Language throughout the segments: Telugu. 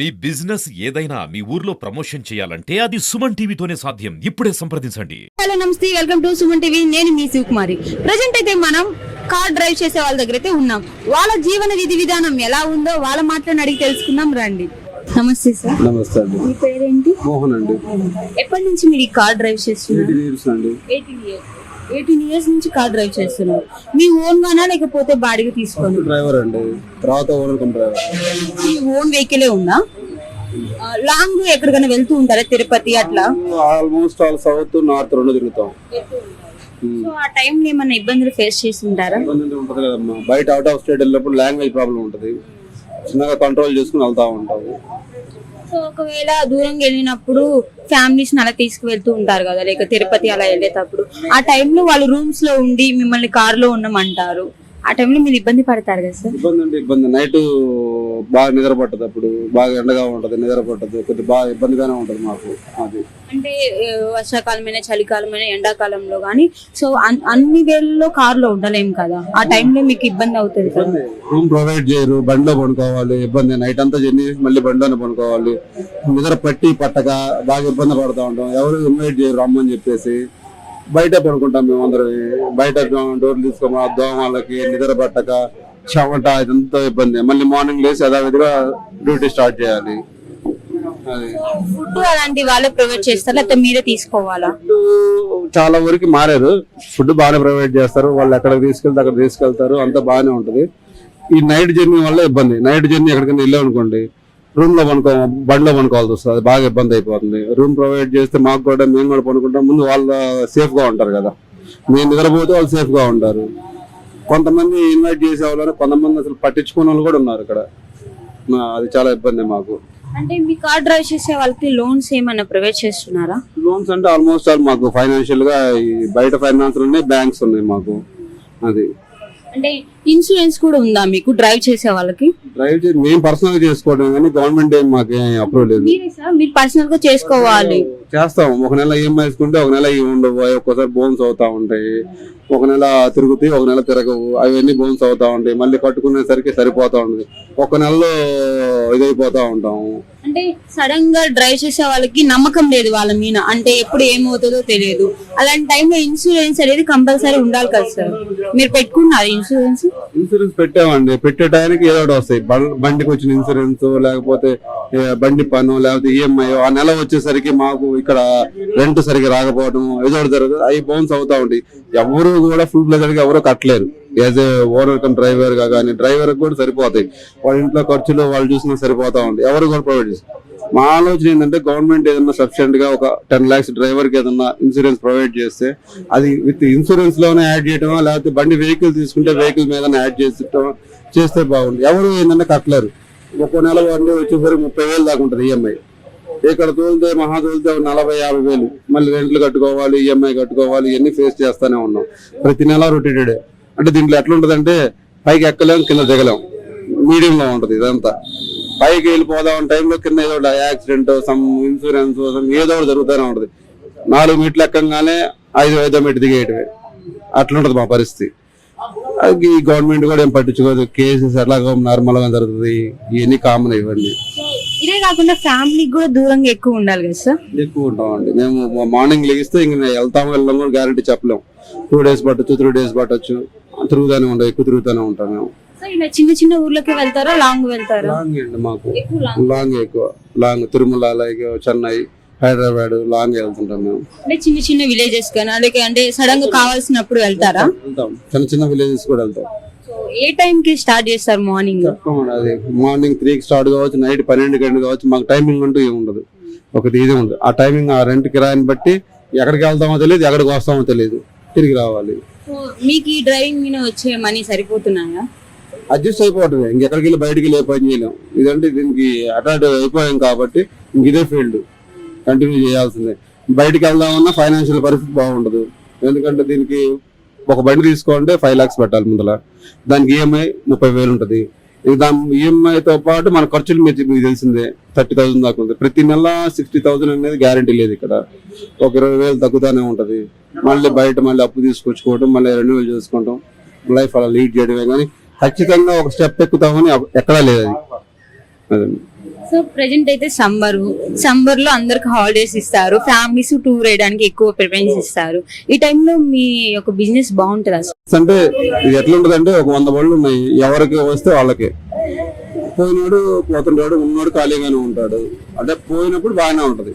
మీ బిజినెస్ ఏదైనా మీ ఊర్లో ప్రమోషన్ చేయాలంటే అది సుమన్ టీవీతోనే సాధ్యం. ఇప్పుడే సంప్రదించండి. హలో నమస్తే. Welcome to Suman TV. నేను మీ శివకుమారి. ప్రజెంట్ అయితే మనం కార్ డ్రైవ్ చేసే వాళ్ళ దగ్గర అయితే ఉన్నాం. వాళ్ళ జీవన విధి విధానం ఎలా ఉందో వాళ్ళ మాటలను అడిగి తెలుసుకుందాం రండి. నమస్తే సార్. నమస్తే అండి. మీ పేరేంటి? మోహన్ అండి. ఎప్పటి నుంచి మీరు ఈ కార్ డ్రైవ్ చేస్తున్నారు? ఎయిటీన్ ఇయర్స్ నుంచి కార్ డ్రైవ్ చేస్తున్నారు మీ ఓన్ గానా లేకపోతే బాడిగా తీసుకోండి డ్రైవర్ అండి. తర్వాత ఓనర్ డ్రైవర్ మీ ఓన్ వెహికలే ఉందా? లాంగ్ ఎక్కడికైనా వెళ్తూ ఉంటారా తిరుపతి అట్లా? ఆల్మోస్ట్ ఆల్ సౌత్ నార్త్ రెండు తిరుగుతాం. సో ఆ టైంలో ఏమైనా ఇబ్బందులు ఫేస్ చేసి ఉంటారా? ఉంటుంది కదమ్మా. బయట అవుట్ ఆఫ్ స్టేట్ వెళ్ళినప్పుడు లాంగ్వేజ్ ప్రాబ్లం ఉంటుంది. చిన్నగా కంట్రోల్ చేసుకుని వెళ్తా ఉంటాము. సో ఒకవేళ దూరంగా వెళ్ళినప్పుడు ఫ్యామిలీస్ అలా తీసుకువెళ్తూ ఉంటారు కదా లేక తిరుపతి అలా వెళ్ళేటప్పుడు. ఆ టైంలో వాళ్ళు రూమ్స్లో ఉండి మిమ్మల్ని కార్లో ఉండమంటారు. ఆ టైంలో మీరు ఇబ్బంది పడతారు కదా సార్? ఇబ్బంది అంటే ఇబ్బంది. నైట్ బాగా నిద్ర పట్టదు అప్పుడు. బాగా ఎండగా ఉంటది నిద్ర పట్టదు కొద్దిగా బాగా ఇబ్బందిగానే ఉంటది మాకు అది. అంటే వర్షాకాలమైన చలికాలమైన ఎండాకాలంలో కానీ సో అన్- అన్ని వేళల్లో కార్లో ఉండలేం కదా. ఆ టైంలో మీకు ఇబ్బంది అవుతుంది రూమ్ ప్రొవైడ్ చేయరు బండిలో పడుకోవాలి ఇబ్బంది నైట్ అంతా జర్నీ మళ్ళీ బండిలోనే పడుకోవాలి. నిద్ర పట్టి పట్టక బాగా ఇబ్బంది పడతా ఉంటాం. ఎవరు ఇన్వైట్ చేయరు రమ్మని చెప్పేసి. బయట పడుకుంటాం మేము అందరం బయట డోర్లు తీసుకోమా దోమలకి నిద్ర పట్టక చెమట ఇదంతా ఇబ్బంది. మళ్ళీ మార్నింగ్ లేచి యథావిధిగా డ్యూటీ స్టార్ట్ చేయాలి. ఫుడ్ అలాంటి వాళ్ళే ప్రొవైడ్ చేస్తారు? లేకపోతే మీరే తీసుకోవాలా? చాలా వరకు మారారు. ఫుడ్ బాగానే ప్రొవైడ్ చేస్తారు. వాళ్ళు ఎక్కడికి తీసుకెళ్తే అక్కడ తీసుకెళ్తారు. అంతా బాగానే ఉంటది. ఈ నైట్ జర్నీ వల్ల ఇబ్బంది. నైట్ జర్నీ ఎక్కడికైనా వెళ్ళామనుకోండి రూమ్లో పనుకో బండిలో పనుకోవాల్సి వస్తుంది. అది బాగా ఇబ్బంది అయిపోతుంది. రూమ్ ప్రొవైడ్ చేస్తే మాకు కూడా మేము కూడా పనుకుంటాం. ముందు వాళ్ళు సేఫ్గా ఉంటారు కదా. మేము నిద్రపోతే వాళ్ళు సేఫ్గా ఉంటారు. కొంతమంది ఇన్వైట్ చేసే వాళ్ళు కొంతమంది అసలు పట్టించుకునే వాళ్ళు కూడా ఉన్నారు ఇక్కడ. అది చాలా ఇబ్బంది మాకు. అంటే మీ కార్ డ్రైవ్ చేసే వాళ్ళకి లోన్స్ ఏమైనా ప్రొవైడ్ చేస్తున్నారా? లోన్స్ అంటే ఆల్మోస్ట్ ఆల్ మాకు ఫైనాన్షియల్గా బయట ఫైనాన్స్ ఉన్నాయి బ్యాంక్స్ ఉన్నాయి మాకు. అది. అంటే ఇన్సూరెన్స్ కూడా ఉందా మీకు డ్రైవ్ చేసే వాళ్ళకి? డ్రైవ్ మేము పర్సనల్గా చేసుకోవడం కానీ గవర్నమెంట్ ఏం మాకు అప్రూవ్ లేదు. మీరు పర్సనల్గా చేసుకోవాలి. చేస్తాం. ఒక నెల ఈఎంఐ వేసుకుంటే ఒక నెల ఇవి ఉండవు. అవి ఒక్కోసారి బోన్స్ అవుతా ఉంటాయి. ఒక నెల తిరుగుతాయి ఒక నెల తిరగవు. అవన్నీ బోన్స్ అవుతా ఉంటాయి. మళ్ళీ కట్టుకునేసరికి సరిపోతా ఉంటుంది. ఒక నెలలో ఇదైపోతా ఉంటాము అంటే సడన్గా డ్రైవ్ చేసే వాళ్ళకి నమ్మకం లేదు వాళ్ళ మీద. అంటే ఎప్పుడు ఏమవుతుందో తెలియదు. అలాంటి టైంలో ఇన్సూరెన్స్ అనేది కంపల్సరీ ఉండాలి కదా సార్ మీరు పెట్టుకున్నారు ఇన్సూరెన్స్ ఇన్సూరెన్స్ పెట్టామండి. పెట్టే టైంకి ఏదో వస్తాయి. బండికి వచ్చిన ఇన్సూరెన్స్ లేకపోతే ఏ, బండి పను లేకపోతే ఈఎంఐ ఆ నెల వచ్చేసరికి మాకు ఇక్కడ రెంట్ సరిగ్గా రాకపోవడం ఏదో ఒకటి జరుగుతుంది. అవి బౌన్స్ అవుతా ఉంటాయి. ఎవరు కూడా ఫుల్ బ్లెజర్ ఎవరు కట్టలేరు. As a owner cum driver కానీ డ్రైవర్ కూడా సరిపోతాయి. వాళ్ళ ఇంట్లో ఖర్చులు వాళ్ళు చూసినా సరిపోతా ఉంటాయి. ఎవరు కూడా ప్రొవైడ్ చేస్తారు. మా ఆలోచన ఏంటంటే గవర్నమెంట్ ఏదన్నా సఫిషియెంట్గా ఒక టెన్ లాక్స్ డ్రైవర్కి ఏదన్నా ఇన్సూరెన్స్ ప్రొవైడ్ చేస్తే అది విత్ ఇన్సూరెన్స్లోనే యాడ్ చేయటమో లేకపోతే బండి వెహికల్ తీసుకుంటే వెహికల్ మీద యాడ్ చేసి చేస్తే బాగుంది ఎవరు ఏంటంటే కట్టలేరు. ఒక్కో నెల అంటే వచ్చేసరికి ముప్పై వేలు దాకా ఉంటుంది ఈఎంఐ ఇక్కడ తోలితే మహా తోలితే నలభై యాభై వేలు. మళ్ళీ రెంట్లు కట్టుకోవాలి ఈఎంఐ కట్టుకోవాలి ఇవన్నీ ఫేస్ చేస్తూనే ఉన్నాం. ప్రతి నెల రొటేటెడ్ అంటే దీంట్లో ఎట్లుంటుందంటే పైకి ఎక్కలేం కింద దిగలేం. మీడియంలో ఉంటుంది ఇదంతా. పైకి వెళ్ళిపోదాం టైంలో కింద ఏదో యాక్సిడెంట్ సమ్ ఇన్సూరెన్స్ సమ్ ఏదో ఒకటి జరుగుతూనే ఉంటుంది. నాలుగు మీట్లు ఎక్కగానే ఐదు ఐదో మీటర్ దిగేయటమే. అట్లుంటది మా పరిస్థితి. ఈ గవర్నమెంట్ కూడా ఏం పట్టించుకోదు. కేసెస్ ఎలాగో నార్మల్గా జరుగుతుంది. ఇవన్నీ కామన్ ఇవన్నీ ఇదే కాకుండా ఫ్యామిలీకి కూడా దూరంగా ఎక్కువ ఉండాలి కదా సార్ ఎక్కువ ఉంటామండి. మేము మార్నింగ్ లెగిస్తే ఇంక వెళ్తాం వెళ్ళాం కూడా గ్యారంటీ చెప్పలేం టూ డేస్ పట్టొచ్చు త్రీ డేస్ పట్టొచ్చు. తిరుగుతూనే ఉంటాం ఎక్కువ తిరుగుతూనే ఉంటాం మేము. ఇలా చిన్న చిన్న ఊర్లకి వెళ్తారా లాంగ్ వెళ్తారా? లాంగ్ అండి మాకు. ఎక్కువ లాంగ్ లాంగ్ ఎక్కువ. లాంగ్ తిరుమల అలాగే చెన్నై. హైదరాబాద్ లాంగ్ వెళ్తుంటాం మేము. అంటే చిన్న చిన్న విలేజెస్ కానీ అలాగే అంటే సడన్గా కావాల్సినప్పుడు వెళ్తారా? వెళ్తాం. చిన్న చిన్న విలేజెస్ కూడా వెళ్తాం. ఏ టైం కి స్టార్ట్ చేస్తారు మార్నింగ్ అది మార్నింగ్ త్రీకి స్టార్ట్ కావచ్చు నైట్ పన్నెండు గంటలు కావచ్చు మాకు టైమింగ్ అంటూ ఏమి ఉండదు. ఒకటి ఇది ఉంది ఆ టైమింగ్ ఆ రెంట్ కిరాయిని బట్టి ఎక్కడికి వెళ్తామో తెలియదు ఎక్కడికి వస్తామో తెలియదు. తిరిగి రావాలి. మీకు ఈ డ్రైవింగ్ మీద వచ్చే మనీ సరిపోతున్నాయా? అడ్జస్ట్ అయిపోతుంది. ఇంకెక్కడికి వెళ్ళి బయటికి వెళ్ళి పని చేయలేం. ఇదంటే దీనికి అటాక్ట్ అయిపోయాం కాబట్టి ఇంక ఇదే ఫీల్డ్ కంటిన్యూ చేయాల్సిందే. బయటికి వెళ్దామన్నా ఫైనాన్షియల్ పరిస్థితి బాగుండదు. ఎందుకంటే దీనికి ఒక బండి తీసుకోవాలంటే ఫైవ్ లాక్స్ పెట్టాలి ముందర దానికి ఈఎంఐ ముప్పై వేలు ఉంటుంది. దాని ఈఎంఐతో పాటు మన ఖర్చులు మీరు మీకు తెలిసిందే. థర్టీ థౌసండ్ దాకా ఉంది ప్రతి నెల సిక్స్టీ థౌసండ్ అనేది గ్యారంటీ లేదు ఇక్కడ. ఒక ఇరవై వేలు తగ్గుతానే ఉంటుంది. మళ్ళీ బయట మళ్ళీ అప్పు తీసుకొచ్చుకోవడం మళ్ళీ రెన్యూవల్ చేసుకోవడం లైఫ్ అలా లీడ్ చేయడమే. కానీ ఖచ్చితంగా ఒక స్టెప్ ఎక్కుతామని ఎక్కడా లేదు అది. అదండి సో ప్రెజెంట్ అయితే సమ్మర్ సమ్మర్లో అందరికి హాలిడేస్ ఇస్తారు. ఫ్యామిలీస్ టూర్ వేయడానికి ఎక్కువ ప్రిఫరెన్స్ ఇస్తారు. ఈ టైంలో మీ యొక్క బిజినెస్ బాగుంటుంది? అంటే ఇది ఎట్లుంటది అంటే ఒక వంద బళ్ళు ఉన్నాయి. ఎవరికి వస్తే వాళ్ళకి. పోయినాడు పోతుంటాడు ఉన్నాడు ఖాళీగానే ఉంటాడు. అంటే పోయినప్పుడు బాగానే ఉంటది.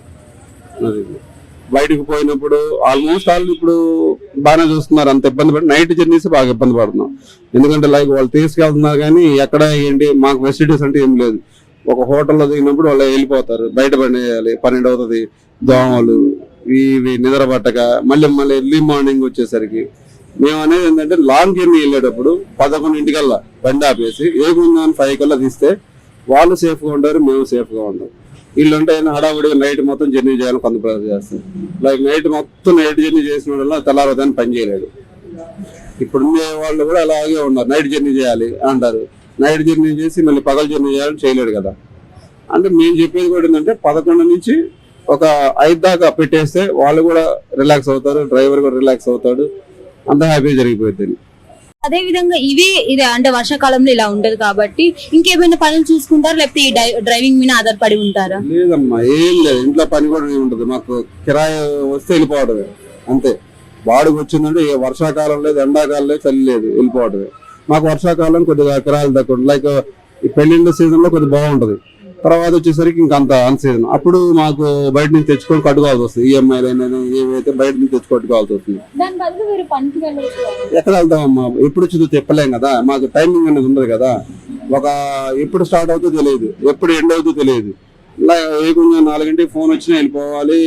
అది. బయటకు పోయినప్పుడు ఆల్మోస్ట్ ఆల్ ఇప్పుడు బాగానే చూస్తున్నారు. అంత ఇబ్బంది పడి నైట్ జర్నీస్ బాగా ఇబ్బంది పడుతున్నాం. ఎందుకంటే లైక్ వాళ్ళు తీసుకెళ్తున్నారు కానీ ఎక్కడ ఏంటి మాకు ఫెసిలిటీస్ అంటే ఏం లేదు. ఒక హోటల్లో దిగినప్పుడు వాళ్ళు వెళ్ళిపోతారు. బయట పని చేయాలి. పన్నెండు అవుతుంది. దోమలు ఇవి నిద్ర పట్టక మళ్ళీ మళ్ళీ ఎర్లీ మార్నింగ్ వచ్చేసరికి మేము అనేది ఏంటంటే లాంగ్ జర్నీ వెళ్ళేటప్పుడు పదకొండింటికల్లా బండి ఆపేసి ఏముందని ఫైవ్ కల్లా తీస్తే వాళ్ళు సేఫ్గా ఉంటారు మేము సేఫ్గా ఉంటాం. వీళ్ళు ఉంటే హడావుడిగా నైట్ మొత్తం జర్నీ చేయాలని కొంత ప్రయత్నం చేస్తారు. లైక్ నైట్ మొత్తం నైట్ జర్నీ చేసిన వల్ల తెల్లారదని పని చేయలేడు ఇప్పుడు ఉండే వాళ్ళు కూడా అలాగే ఉన్నారు. నైట్ జర్నీ చేయాలి అంటారు. నైట్ జర్నీ చేసి మళ్ళీ పగల జర్నీ చేయాలని చేయలేడు కదా. అంటే మేము చెప్పేది కూడా ఏంటంటే పదకొండు నుంచి ఒక ఐదు దాకా పెట్టేస్తే వాళ్ళు కూడా రిలాక్స్ అవుతారు డ్రైవర్ కూడా రిలాక్స్ అవుతాడు. అంత హ్యాపీ జరిగిపోతుంది అదే విధంగా ఇవి ఇది అంటే వర్షాకాలంలో ఇలా ఉండదు కాబట్టి ఇంకేమైనా పనులు చూసుకుంటారు? లేకపోతే ఈ డ్రైవింగ్ మీద ఆధారపడి ఉంటారా? లేదమ్మా ఏం లేదు. ఇంట్లో పని కూడా ఉండదు. మాకు కిరాయి వస్తే వెళ్ళిపోవడమే. అంతే. బాడుగు వచ్చిందంటే ఏ వర్షాకాలం లేదు ఎండాకాలం లేదు చలి లేదు వెళ్ళిపోవడమే. మాకు వర్షాకాలం కొద్దిగా కిరాయిలు తక్కువ లైక్ ఈ పెళ్ళిళ్ళ సీజన్లో కొద్దిగా బాగుంటది. తర్వాత వచ్చేసరికి ఇంకా అంత అన్ సీజన్ అప్పుడు మాకు బయట నుంచి తెచ్చుకొని కట్టుకోవాల్సి వస్తుంది. ఈఎంఐలు అయినా ఏవైతే బయట నుంచి తెచ్చి కట్టుకోవాల్సి వస్తుంది. ఎక్కడ వెళ్తామమ్మా ఎప్పుడు వచ్చిందో చెప్పలేం కదా. మాకు టైమింగ్ అనేది ఉండదు కదా. ఒక ఎప్పుడు స్టార్ట్ అవుతుందో తెలియదు. ఎప్పుడు ఎండ్ అవుతుందో తెలియదు. ఏ కొంచెం నాలుగింటికి ఫోన్ వచ్చినా వెళ్ళిపోవాలి.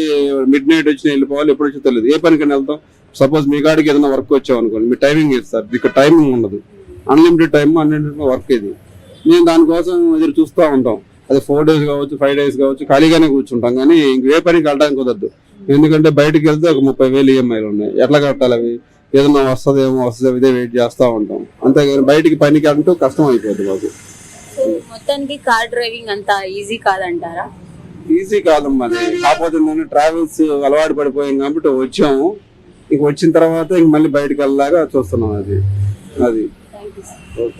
మిడ్ నైట్ వచ్చినా వెళ్ళిపోవాలి. ఎప్పుడు వచ్చి తెలియదు. ఏ పనికైనా వెళ్తాం. సపోజ్ మీ కాడికి ఏదైనా వర్క్ వచ్చాం అనుకోండి మీ టైమింగ్ ఇస్తారు ఇక్కడ టైమింగ్ ఉండదు. అన్లిమిటెడ్ టైమ్ అన్లిమిటెడ్ వర్క్ ఇది. మేము దానికోసం ఎదురు చూస్తూ ఉంటాం. అది ఫోర్ డేస్ కావచ్చు ఫైవ్ డేస్ కావచ్చు ఖాళీగానే కూర్చుంటాం. కానీ ఇంక ఏ పనికి వెళ్ళడానికి కుదరదు. ఎందుకంటే బయటికి వెళ్తే ఒక ముప్పై వేలు ఈఎంఐలు ఉన్నాయి. ఎట్లా కట్టాలి అవి? ఏదైనా వస్తుందేమో వస్తుందేమో ఇదే వెయిట్ చేస్తూ ఉంటాం. అంతేగాని బయటికి పనికి అంటూ కష్టం అయిపోతుంది మాకు. మొత్తానికి కార్ డ్రైవింగ్ అంత ఈజీ కాదంటారా? ఈజీ కాదమ్మా కాకపోతే ఏంటంటే ట్రావెల్స్ అలవాటు పడిపోయాం కాబట్టి వచ్చాము. ఇంక వచ్చిన తర్వాత ఇంక మళ్ళీ బయటకు వెళ్ళలాగా చూస్తున్నాం అది. అది.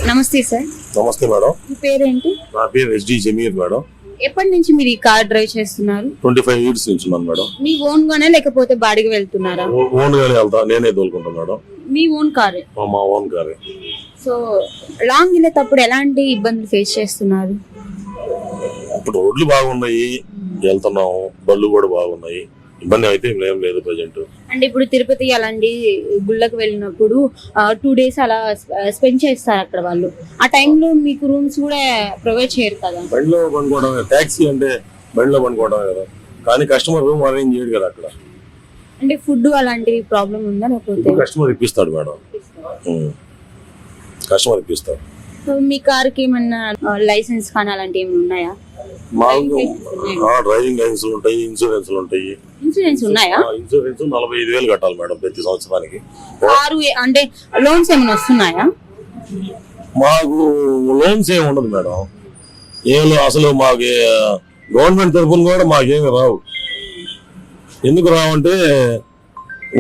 నమస్తే సార్. నమస్తే మేడం. మీ పేరేంటి? నా పేరు ఎస్డి జమీర్ మేడం. ఎప్పటి నుంచి మీరు ఈ కార్ డ్రైవ్ చేస్తున్నారు? ట్వంటీ ఫైవ్ ఇయర్స్ నుంచి ఉన్నాను మేడం. మీ ఓన్ గానే లేకపోతే బాడికి వెళ్తున్నారా? ఓన్ గానే వెళ్తా నేనే తోలుకుంటాను మేడం. మీ ఓన్ కారే? మా- మా ఓన్ కారే. సో లాంగ్ వెళ్ళేటప్పుడు ఎలాంటి ఇబ్బందులు ఫేస్ చేస్తున్నారు? ఇప్పుడు రోడ్లు బాగున్నాయి వెళ్తున్నాము బళ్ళు కూడా బాగున్నాయి. ఇబ్బంది అయితే ఏం లేదు ప్రజెంట్. అంటే ఇప్పుడు తిరుపతి అలాంటి గుళ్ళకు వెళ్ళినప్పుడు టూ డేస్ అలా స్పెండ్ చేస్తారు అక్కడ వాళ్ళు. ఆ టైంలో మీకు రూమ్స్ కూడా ప్రొవైడ్ చేయరు కదా? బండిలో పనుకోవడం ట్యాక్సీ అంటే బండిలో పనుకోవడమే కదా. కానీ కస్టమర్ రూమ్ అరేంజ్ చేయడు కదా అక్కడ. అంటే ఫుడ్ అలాంటివి ప్రాబ్లం ఉందా లేకపోతే? కస్టమర్ ఇప్పిస్తాడు మేడం. కస్టమర్ ఇప్పిస్తాడు. మీ కార్కి ఏమన్నా లైసెన్స్ కానీ అలాంటివి ఏమైనా ఉన్నాయా డ్రైవింగ్ లైసెన్స్ ఉంటాయి ఇన్సూరెన్స్లు ఉంటాయి. ఇన్సూరెన్స్ ఉన్నాయా? ఇన్సూరెన్స్ నలభై ఐదు వేలు కట్టాలి మేడం ప్రతి సంవత్సరానికి. కారు అంటే లోన్స్ ఏమైనా వస్తున్నాయా? మాకు లోన్స్ ఏమి ఉండదు మేడం. ఏం అసలు మాకు గవర్నమెంట్ తరఫున కూడా మాకేమి రావు. ఎందుకు రావంటే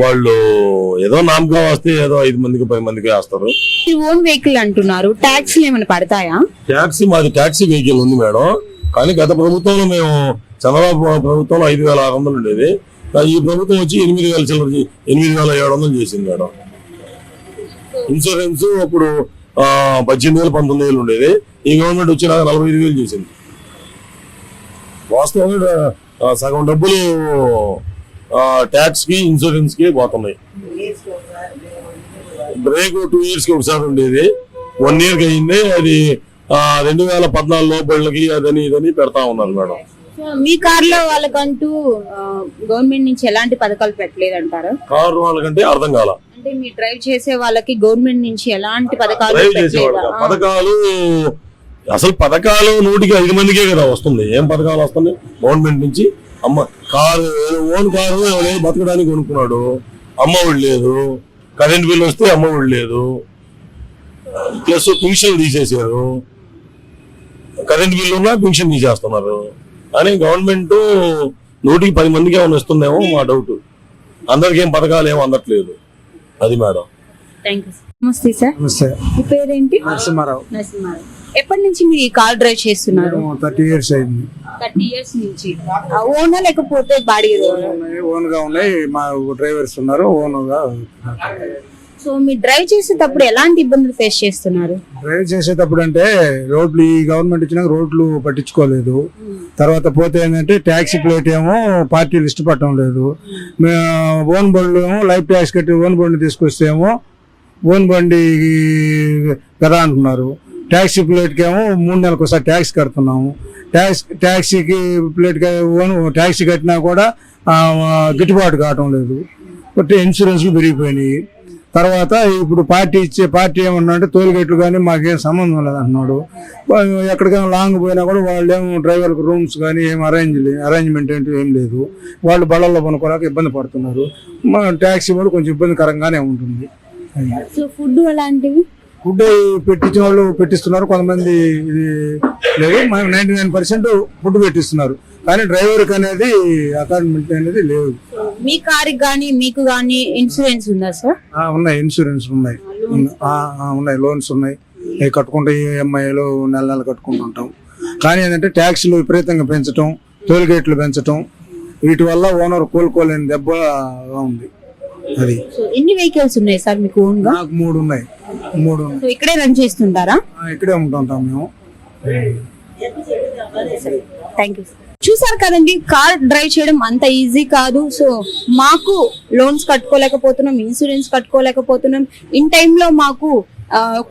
వాళ్ళు ఏదో నామకా వస్తే ఏదో ఐదు మందికి పది మందికి వేస్తారు. ఓన్ వెహికల్ అంటున్నారు. ట్యాక్స్లు ఏమైనా పడతాయా? ట్యాక్సీ మాది ట్యాక్సీ వెహికల్ ఉంది మేడం. కానీ గత ప్రభుత్వంలో మేము చంద్రబాబు ప్రభుత్వంలో ఐదు వేల ఆరు వందలు ఉండేది. ఈ ప్రభుత్వం వచ్చి ఎనిమిది వేల చిల్లర ఎనిమిది వేల ఏడు వందలు చేసింది మేడం. ఇన్సూరెన్స్ అప్పుడు పద్దెనిమిది వేలు పంతొమ్మిది వేలు ఉండేది. ఈ గవర్నమెంట్ వచ్చినాక నలభై ఐదు వేలు చేసింది. వాస్తవంగా సగం డబ్బులు ట్యాక్స్కి ఇన్సూరెన్స్కి పోతున్నాయి. బ్రేక్ టూ ఇయర్స్కి ఒకసారి ఉండేది. వన్ ఇయర్కి అయింది. అది రెండు వేల పద్నాలుగు లోపలికి అదని ఇదని పెడతా ఉన్నారు మేడం. మీ కార్లో వాళ్ళకంటూ గవర్నమెంట్ నుంచి ఎలాంటి పథకాలు పెట్టలేదంటారా? కారు వాళ్ళకంటే అర్థం కాల. అంటే మీ డ్రైవ్ చేసే వాళ్ళకి గవర్నమెంట్ నుంచి ఎలాంటి పథకాలు పెట్టలేదా? పథకాలు అసలు పథకాలు నూటికి ఐదు మందికే కదా వస్తుంది. ఏం పథకాలు వస్తుంది గవర్నమెంట్ నుంచి అమ్మ కారు ఓన్ కారు ఎవరైనా బతకడానికి కొనుక్కున్నాడు. అమ్మ ఒడి లేదు. కరెంట్ బిల్ వస్తే అమ్మ ఒడి లేదు. ప్లస్ పింఛన్ తీసేసారు కరెంట్ బిల్ ఉన్నా పింఛన్ తీసేస్తున్నారు. కానీ గవర్నమెంట్ నూటికి పది మందికి ఏమైనా ఇస్తుందేమో మా డౌట్. అందరికి ఏం పథకాలు ఏం అందట్లేదు. అది మేడం. నమస్తే సార్ నమస్తే. మీ పేరేంటి? నరసింహారావు. నరసింహారావు. ఎప్పటి నుంచి మీరు ఈ కార్ డ్రైవ్ చేస్తున్నారు? థర్టీ ఇయర్స్ అయింది. థర్టీ ఇయర్స్ నుంచి. ఓనా లేకపోతే బాడీ ఓన్గా ఉన్నాయి మా డ్రైవర్స్ ఉన్నారు ఓన్గా సో మీరు డ్రైవ్ చేసేటప్పుడు ఎలాంటి ఇబ్బందులు ఫేస్ చేస్తున్నారు? డ్రైవ్ చేసేటప్పుడు అంటే రోడ్లు ఈ గవర్నమెంట్ ఇచ్చినాక రోడ్లు పట్టించుకోలేదు. తర్వాత పోతే ఏంటంటే ట్యాక్సీ ప్లేట్ ఏమో పార్టీలు ఇష్టపడటం లేదు. మే- ఓన్ బండ్లు ఏమో లైఫ్ ట్యాక్స్ కట్టి ఓన్ బండి తీసుకొస్తే ఏమో ఓన్ బండి కదా అంటున్నారు ట్యాక్సీ ప్లేట్కేమో మూడు నెలలకు ఒకసారి ట్యాక్స్ కడుతున్నాము. ట్యాక్స్ ట్యాక్సీకి ప్లేట్కి ట్యాక్సీ కట్టినా కూడా గిట్టుబాటు కావటం లేదు. కొట్టి ఇన్సూరెన్స్లు పెరిగిపోయినాయి. తర్వాత ఇప్పుడు పార్టీ ఇచ్చే పార్టీ ఏమన్నా అంటే తోలుగేట్లు కానీ మాకేం సంబంధం లేదు అంటున్నాడు. ఎక్కడికైనా లాంగ్ పోయినా కూడా వాళ్ళు ఏమో డ్రైవర్కి రూమ్స్ కానీ ఏం అరేంజ్ అరేంజ్మెంట్ ఏంటి ఏం లేదు. వాళ్ళు బళ్ళల్లో పనుకోలేక ఇబ్బంది పడుతున్నారు. మా ట్యాక్సీ కూడా కొంచెం ఇబ్బందికరంగానే ఉంటుంది. సో ఫుడ్ అలాంటివి? ఫుడ్ పెట్టించిన వాళ్ళు పెట్టిస్తున్నారు కొంతమంది ఇది లేదు. నైంటీ నైన్ పర్సెంట్ ఫుడ్ పెట్టిస్తున్నారు. కానీ డ్రైవర్కి అనేది అకార్మెంట్ అనేది లేదు. మీ కారుకి కానీ మీకు కానీ ఇన్సూరెన్స్ ఉందా సార్? ఉన్నాయి. ఇన్సూరెన్స్ ఉన్నాయి. ఉన్నాయి. లోన్స్ ఉన్నాయి. కట్టుకుంటే ఈఎంఐలు నెల నెల కట్టుకుంటుంటాం. కానీ ఏంటంటే ట్యాక్సీలు విపరీతంగా పెంచటం టోల్ గేట్లు పెంచటం వీటి వల్ల ఓనర్ కోలుకోలేని దెబ్బ ఉంది. అది. ఎన్ని వెహికల్స్ ఉన్నాయి సార్ మీకు ఓన్గా నాకు మూడు ఉన్నాయి. మూడు ఉన్నాయి. సో ఇక్కడే రన్ చేస్తుంటారా? ఆ, ఇక్కడే ఉంటుంటాం మేము. థ్యాంక్ యూ చూసారు కదండి కార్ డ్రైవ్ చేయడం అంత ఈజీ కాదు. సో మాకు లోన్స్ కట్టుకోలేకపోతున్నాం ఇన్సూరెన్స్ కట్టుకోలేకపోతున్నాం. ఇన్ టైంలో మాకు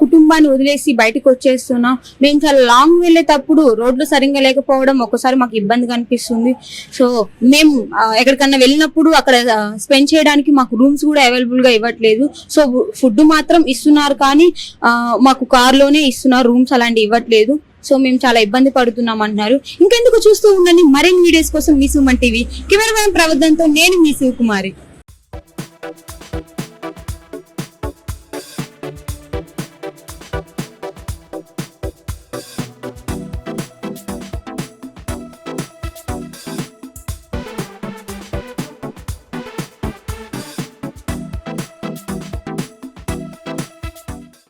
కుటుంబాన్ని వదిలేసి బయటకు వచ్చేస్తున్నాం. మేము చాలా లాంగ్ వెళ్ళేటప్పుడు రోడ్లు సరిగ్గా లేకపోవడం ఒక్కసారి మాకు ఇబ్బందిగా అనిపిస్తుంది. సో మేము ఎక్కడికన్నా వెళ్ళినప్పుడు అక్కడ స్పెండ్ చేయడానికి మాకు రూమ్స్ కూడా అవైలబుల్గా ఇవ్వట్లేదు. సో ఫుడ్ మాత్రం ఇస్తున్నారు కానీ మాకు కార్లోనే ఇస్తున్నారు రూమ్స్ అలాంటివి ఇవ్వట్లేదు. సో మేము చాలా ఇబ్బంది పడుతున్నాం అంటున్నారు. ఇంకెందుకు చూస్తూ ఉండండి. మరిన్ని వీడియోస్ కోసం మీ సుమన్ టీవీ. కెమెరామెన్ ప్రవర్ధంతో నేను మీ శివకుమారి.